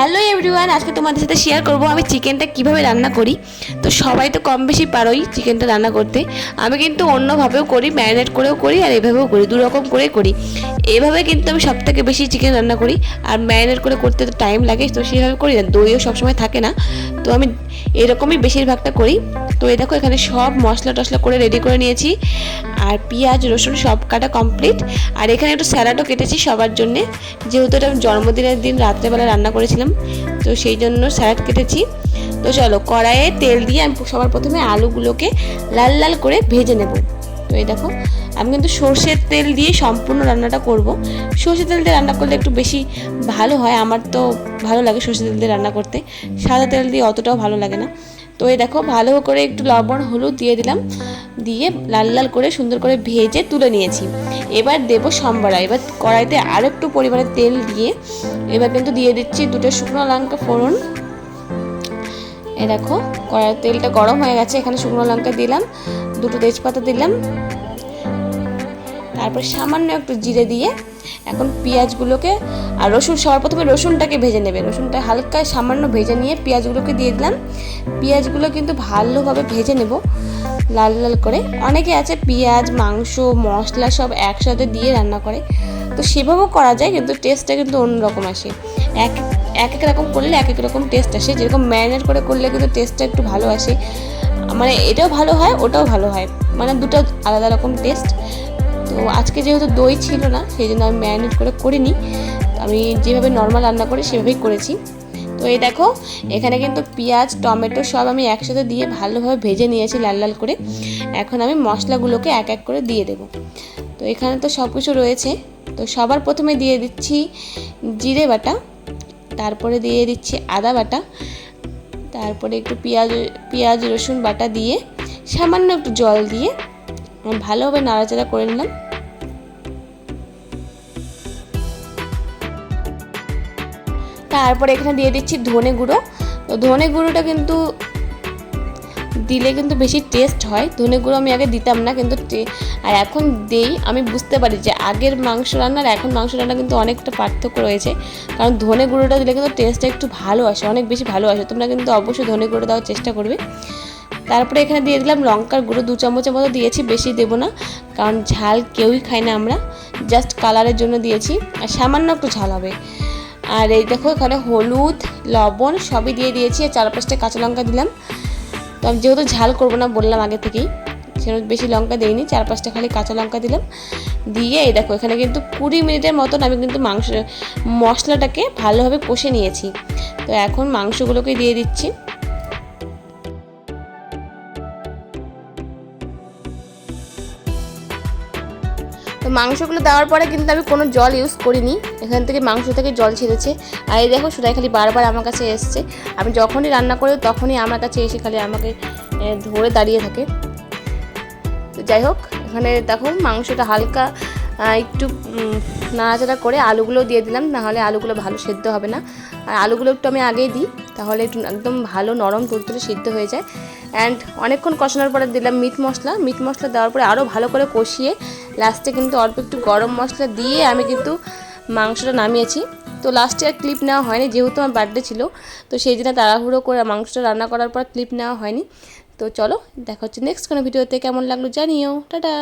Hello everyone আজকে তোমাদের সাথে শেয়ার করব আমি চিকেনটা কীভাবে রান্না করি। তো সবাই তো কম বেশি পারোই চিকেনটা রান্না করতে। আমি কিন্তু অন্যভাবেও করি ম্যারিনেট করেও করি আর এভাবেও করি দু রকম করেই করি। এভাবে কিন্তু আমি সব থেকে বেশি চিকেন রান্না করি আর ম্যারিনেট করে করতে তো টাইম লাগে, তো সেভাবে করি না, দইও সবসময় থাকে না। তো আমি এরকমই বেশিরভাগটা করি। তো এই দেখো, এখানে সব মশলা টশলা করে রেডি করে নিয়েছি। আর পেঁয়াজ, রসুন সব কাটা কমপ্লিট আর এখানে একটু স্যালাডও কেটেছি সবার জন্যে। যেহেতু এটা জন্মদিনের দিন, রাত্রেবেলা রান্না করেছিলাম, তো সেই জন্য স্যালাড কেটেছি। তো চলো, কড়াইয়ে তেল দিয়ে আমি সবার প্রথমে আলুগুলোকে লাল লাল করে ভেজে নেব। তো এই দেখো আমি কিন্তু সর্ষের তেল দিয়ে সম্পূর্ণ রান্নাটা করব। সর্ষের তেল দিয়ে রান্না করলে একটু বেশি ভালো হয়, আমার তো ভালো লাগে সর্ষের তেল দিয়ে রান্না করতে। সাদা তেল দিয়ে অতটাও ভালো লাগে না। তো এই দেখো, ভালো করে একটু লবণ, হলুদ দিয়ে দিলাম। দিয়ে লাল লাল করে সুন্দর করে ভেজে তুলে নিয়েছি। এবার দেবো সম্বরা। এবার কড়াইতে আরও একটু পরিমাণে তেল দিয়ে এবার কিন্তু দিয়ে দিচ্ছি দুটো শুকনো লঙ্কা ফোড়ন। এ দেখো, কড়াইয়ের তেলটা গরম হয়ে গেছে, এখানে শুকনো লঙ্কা দিলাম, দুটো তেজপাতা দিলাম। তারপর সামান্য একটু জিরে দিয়ে এখন পেঁয়াজগুলোকে আর রসুন সবার প্রথমে রসুনটাকে ভেজে নেবে। রসুনটা হালকা সামান্য ভেজে নিয়ে পেঁয়াজগুলোকে দিয়ে দিলাম। পেঁয়াজগুলো কিন্তু ভালোভাবে ভেজে নেব লাল লাল করে। অনেকে আছে পেঁয়াজ, মাংস, মশলা সব একসাথে দিয়ে রান্না করে। তো সেভাবেও করা যায়, কিন্তু টেস্টটা কিন্তু অন্যরকম আসে। এক এক এক রকম করলে এক এক রকম টেস্ট আসে। যেরকম ম্যারিনেট করে করলে কিন্তু টেস্টটা একটু ভালো আসে। মানে এটাও ভালো হয়, ওটাও ভালো হয়। মানে দুটো আলাদা রকম টেস্ট। তো আজকে যেহেতু দই ছিল না, সেই জন্য আমি ম্যারিনেট করে করিনি। আমি যেভাবে নর্মাল রান্না করি, সেভাবেই করেছি। তো এই দেখো, এখানে কিন্তু পেঁয়াজ, টমেটো সব আমি একসাথে দিয়ে ভালোভাবে ভেজে নিয়েছি লাল লাল করে। এখন আমি মশলাগুলোকে এক এক করে দিয়ে দেবো। তো এখানে তো সব কিছু রয়েছে। তো সবার প্রথমে দিয়ে দিচ্ছি জিরে বাটা, তারপরে দিয়ে দিচ্ছি আদা বাটা, তারপরে একটু পেঁয়াজ পেঁয়াজ রসুন বাটা দিয়ে সামান্য একটু জল দিয়ে ভালোভাবে নাড়াচাড়া করে নিলাম। তারপরে এখানে দিয়ে দিচ্ছি ধনে গুঁড়ো। তো ধনে গুঁড়োটা কিন্তু দিলে কিন্তু বেশি টেস্ট হয়। ধনে গুঁড়ো আমি আগে দিতাম না, কিন্তু আর এখন দেই। আমি বুঝতে পারি যে আগের মাংস রান্নার এখন মাংস রান্না কিন্তু অনেকটা পার্থক্য রয়েছে। কারণ ধনে গুঁড়োটা দিলে কিন্তু টেস্টটা একটু ভালো আসে, অনেক বেশি ভালো আসে। তোমরা কিন্তু অবশ্যই ধনে গুঁড়ো দেওয়ার চেষ্টা করবে। তারপরে এখানে দিয়ে দিলাম লঙ্কার গুঁড়ো, দু চামচের মতো দিয়েছি, বেশি দেবো না, কারণ ঝাল কেউই খায় না আমরা। জাস্ট কালারের জন্য দিয়েছি, আর সামান্য একটু ঝাল হবে। আর এই দেখো, এখানে হলুদ, লবণ সবই দিয়ে দিয়েছি, আর চার পাঁচটা কাঁচা লঙ্কা দিলাম। তো আমি যেহেতু ঝাল করব না বললাম আগে থেকেই সেরকম বেশি লঙ্কা দিইনি চার পাঁচটা খালি কাঁচা লঙ্কা দিলাম। দিয়ে এই দেখো, এখানে কিন্তু কুড়ি মিনিটের মতন আমি কিন্তু মাংস, মশলাটাকে ভালোভাবে কষে নিয়েছি। তো এখন মাংসগুলোকে দিয়ে দিচ্ছি। তো মাংসগুলো দেওয়ার পরে কিন্তু আমি কোনো জল ইউজ করিনি। এখান থেকে মাংস থেকে জল ছেড়েছে। আর এই দেখো সেটাই খালি বারবার আমার কাছে এসছে। আমি যখনই রান্না করি তখনই আমার কাছে এসে খালি আমাকে ধরে দাঁড়িয়ে থাকে। তো যাই হোক, এখানে দেখো মাংসটা হালকা একটু নাড়াচাড়া করে আলুগুলো দিয়ে দিলাম, নাহলে আলুগুলো ভালো সেদ্ধ হবে না। আর আলুগুলো একটু আমি আগেই দিই, তাহলে একটু একদম ভালো নরম তুলতুলে সিদ্ধ হয়ে যায়। অ্যান্ড অনেকক্ষণ কষানোর পরে দিলাম মিট মশলা। মিট মশলা দেওয়ার পরে আরও ভালো করে কষিয়ে লাস্টে কিন্তু অল্প একটু গরম মশলা দিয়ে আমি কিন্তু মাংসটা নামিয়েছি। তো লাস্টে আর ক্লিপ নেওয়া হয়নি, যেহেতু আমার বার্থডে ছিল, তো সেই জন্য তাড়াহুড়ো করে মাংসটা রান্না করার পর ক্লিপ নেওয়া হয়নি। তো চলো, দেখা হচ্ছে নেক্সট কোনো ভিডিওতে কেমন লাগল জানিও। টাটা!